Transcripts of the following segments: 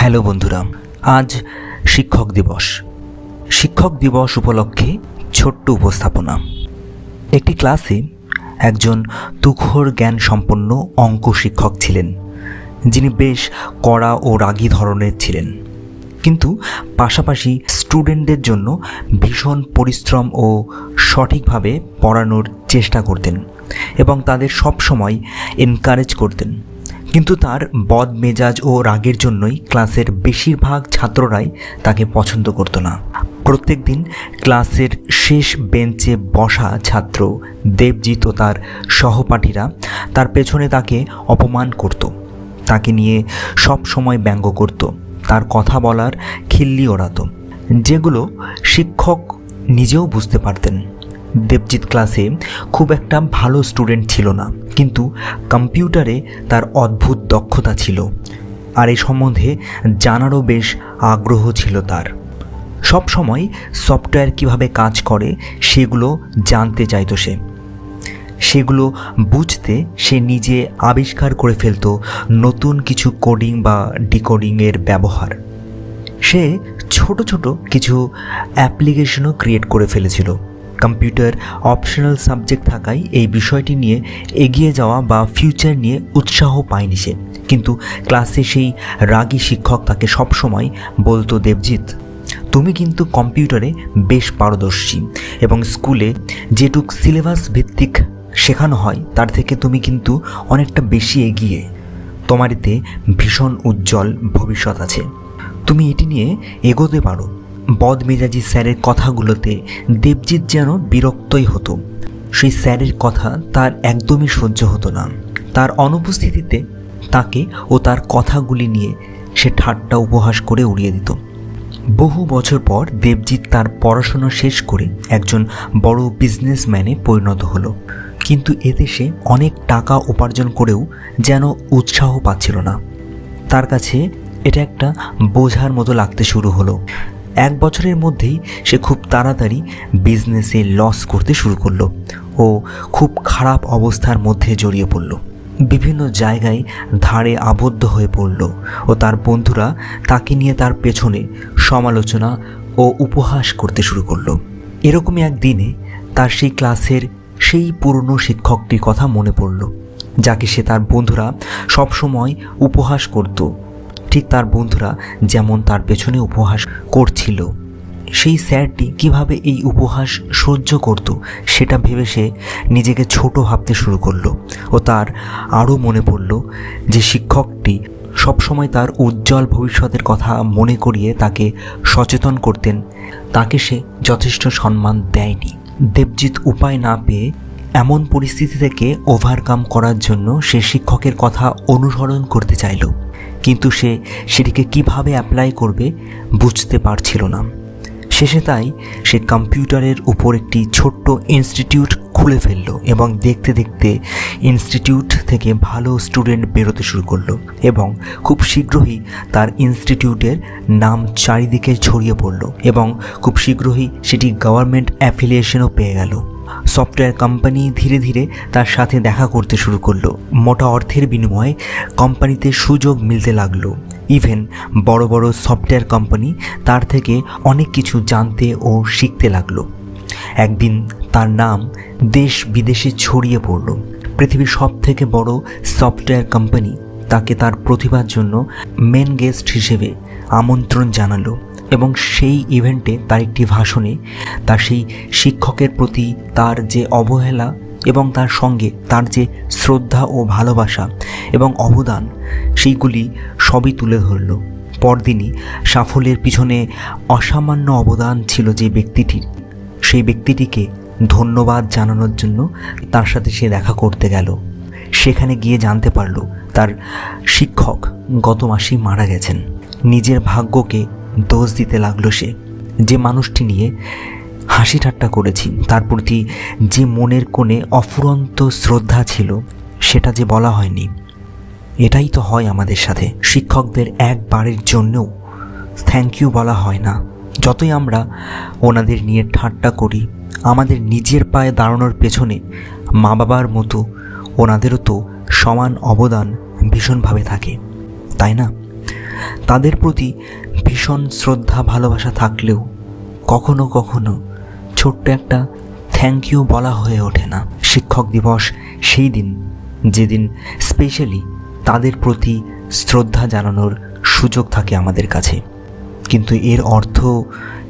Hello বন্ধুরা আজ শিক্ষক দিবস। শিক্ষক দিবস উপলক্ষে ছোট্ট উপস্থাপনা। একটি ক্লাসে একজন তুখোর জ্ঞান সম্পন্ন অঙ্ক শিক্ষক ছিলেন, যিনি বেশ কড়া ও রাগী ধরনের ছিলেন। কিন্তু পাশাপাশি স্টুডেন্টদের জন্য ভীষণ পরিশ্রম ও সঠিকভাবে পড়ানোর চেষ্টা করতেন এবং তাদের সব সময় এনকারেজ করতেন। কিন্তু তার বদ মেজাজ ও রাগের জন্যই ক্লাসের বেশিরভাগ ছাত্ররাই তাকে পছন্দ করতো না। প্রত্যেক দিন ক্লাসের শেষ বেঞ্চে বসা ছাত্র দেবজিৎ ও তার সহপাঠীরা তার পেছনে তাকে অপমান করত। তাকে নিয়ে সব সময় ব্যঙ্গ করত। তার কথা বলার খিল্লি ওড়াতো। যেগুলো শিক্ষক নিজেও বুঝতে পারতেন। দেবজিৎ ক্লাসে খুব একটা ভালো স্টুডেন্ট ছিল না। কিন্তু কম্পিউটারে তার অদ্ভুত দক্ষতা ছিল আর এই সম্বন্ধে জানারও বেশ আগ্রহ ছিল তার। সব সময় সফটওয়্যার কীভাবে কাজ করে সেগুলো জানতে চাইতো সে। সেগুলো বুঝতে সে নিজে আবিষ্কার করে ফেলতো নতুন কিছু কোডিং বা ডিকোডিংয়ের ব্যবহার। সে ছোট ছোট কিছু অ্যাপ্লিকেশনও ক্রিয়েট করে ফেলেছিল। কম্পিউটার অপশনাল সাবজেক্ট থাকায় এই বিষয়টি নিয়ে এগিয়ে যাওয়া বা ফিউচার নিয়ে উৎসাহ পায়নি সে। কিন্তু ক্লাসে সেই রাগী শিক্ষক তাকে সবসময় বলতো, দেবজিৎ, তুমি কিন্তু কম্পিউটারে বেশ পারদর্শী এবং স্কুলে যেটুক সিলেবাস ভিত্তিক শেখানো হয়, তার থেকে তুমি কিন্তু অনেকটা বেশি এগিয়ে। তোমার এতে ভীষণ উজ্জ্বল ভবিষ্যৎ আছে। তুমি এটি নিয়ে এগোতে পারো। বদমেজাজি স্যারের কথাগুলোতে দেবজিৎ যেন বিরক্তই হতো। সেই স্যারের কথা তার একদমই সহ্য হতো না। তার অনুপস্থিতিতে তাকে ও তার কথাগুলি নিয়ে সে ঠাট্টা উপহাস করে উড়িয়ে দিত। বহু বছর পর দেবজিৎ তার পড়াশোনা শেষ করে একজন বড় বিজনেসম্যানে পরিণত হলো। কিন্তু সে অনেক টাকা উপার্জন করেও যেন উৎসাহ পাচ্ছিল না। তার কাছে এটা একটা বোঝার মতো লাগতে শুরু হলো। এক বছরের মধ্যেই সে খুব তাড়াতাড়ি বিজনেসে লস করতে শুরু করল ও খুব খারাপ অবস্থার মধ্যে জড়িয়ে পড়ল। বিভিন্ন জায়গায় ধারে আবদ্ধ হয়ে পড়ল ও তার বন্ধুরা তাকে নিয়ে তার পেছনে সমালোচনা ও উপহাস করতে শুরু করল। এরকমই একদিনে তার সেই ক্লাসের সেই পুরনো শিক্ষকটির কথা মনে পড়ল, যাকে সে তার বন্ধুরা সবসময় উপহাস করত ঠিক তার বন্ধুরা যেমন তার পেছনে উপহাস করছিল। সেই স্যারটি কীভাবে এই উপহাস সহ্য করত, সেটা ভেবে সে নিজেকে ছোট ভাবতে শুরু করল ও তার আরও মনে পড়ল যে শিক্ষকটি সবসময় তার উজ্জ্বল ভবিষ্যতের কথা মনে করিয়ে তাকে সচেতন করতেন। তাকে সে যথেষ্ট সম্মান দেয়নি। দেবজিৎ উপায় না পেয়ে এমন পরিস্থিতি থেকে ওভারকাম করার জন্য সে শিক্ষকের কথা অনুসরণ করতে চাইল। কিন্তু সে সেটিকে কীভাবে অ্যাপ্লাই করবে বুঝতে পারছিল না। শেষে তাই সে কম্পিউটারের উপর একটি ছোট্ট ইনস্টিটিউট খুলে ফেলল এবং দেখতে দেখতে ইনস্টিটিউট থেকে ভালো স্টুডেন্ট বেরোতে শুরু করল এবং খুব শীঘ্রই তার ইনস্টিটিউটের নাম চারিদিকে ছড়িয়ে পড়ল এবং খুব শীঘ্রই সেটি গভর্নমেন্ট অ্যাফিলিয়েশনও পেয়ে গেল। সফটওয়্যার কোম্পানি ধীরে ধীরে তার সাথে দেখা করতে শুরু করল। মোটা অর্থের বিনিময়ে কোম্পানিতে সুযোগ মিলতে লাগল। ইভেন বড় বড় সফটওয়্যার কোম্পানি তার থেকে অনেক কিছু জানতে ও শিখতে লাগল। একদিন তার নাম দেশ বিদেশে ছড়িয়ে পড়ল। পৃথিবীর সব থেকে বড় সফটওয়্যার কোম্পানি তাকে তার প্রতিভার জন্য মেন গেস্ট হিসেবে আমন্ত্রণ জানালো। এবং সেই ইভেন্টে তার একটি ভাষণে তার সেই শিক্ষকের প্রতি তার যে অবহেলা এবং তার সঙ্গে তার যে শ্রদ্ধা ও ভালোবাসা এবং অবদান, সেইগুলি সবই তুলে ধরল। পরদিনই সাফল্যের পিছনে অসামান্য অবদান ছিল যে ব্যক্তিটির সেই ব্যক্তিটিকে ধন্যবাদ জানানোর জন্য তার সাথে সে দেখা করতে গেল। সেখানে গিয়ে জানতে পারল, তার শিক্ষক গত মাসেই মারা গেছেন। নিজের ভাগ্যকে দোষ দিতে লাগল সে। যে মানুষটি নিয়ে হাসি ঠাট্টা করেছি, তার প্রতি যে মনের কোণে অফুরন্ত শ্রদ্ধা ছিল, সেটা যে বলা হয়নি। এটাই তো হয় আমাদের সাথে। শিক্ষকদের একবারের জন্যও থ্যাংক ইউ বলা হয় না। যতই আমরা ওনাদের নিয়ে ঠাট্টা করি, আমাদের নিজের পায়ে দাঁড়ানোর পেছনে মা বাবার মতো ওনাদেরও তো সমান অবদান ভীষণভাবে থাকে। তাই না? তাদের প্রতি ভীষণ শ্রদ্ধা, ভালোবাসা থাকলেও কখনো কখনো ছোট্ট একটা থ্যাংক ইউ বলা হয়ে ওঠে না। শিক্ষক দিবস সেই দিন, যেদিন স্পেশালি তাদের প্রতি শ্রদ্ধা জানানোর সুযোগ থাকে আমাদের কাছে। কিন্তু এর অর্থ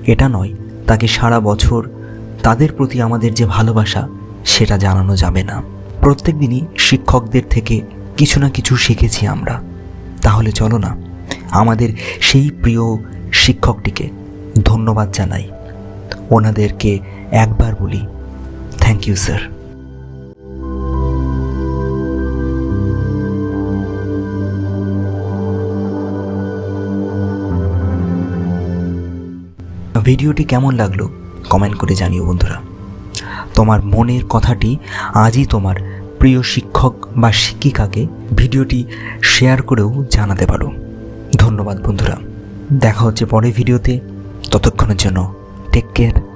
এটা নয়, তাকে সারা বছর তাদের প্রতি আমাদের যে ভালোবাসা, সেটা জানানো যাবে না। প্রত্যেক দিনই শিক্ষকদের থেকে কিছু না কিছু শিখেছি আমরা। তাহলে চলো না আমাদের সেই প্রিয় শিক্ষকটিকে ধন্যবাদ জানাই। ওনাদেরকে একবার বলি থ্যাংক ইউ স্যার ভিডিওটি কেমন লাগল কমেন্ট করে জানিও বন্ধুরা। তোমার মনের কথাটি আজই তোমার প্রিয় শিক্ষক বা শিক্ষিকাকে ভিডিওটি শেয়ার করেও জানাতে পারো। ধন্যবাদ বন্ধুরা। দেখা হচ্ছে পরের ভিডিওতে। ততক্ষণের জন্য টেক কেয়ার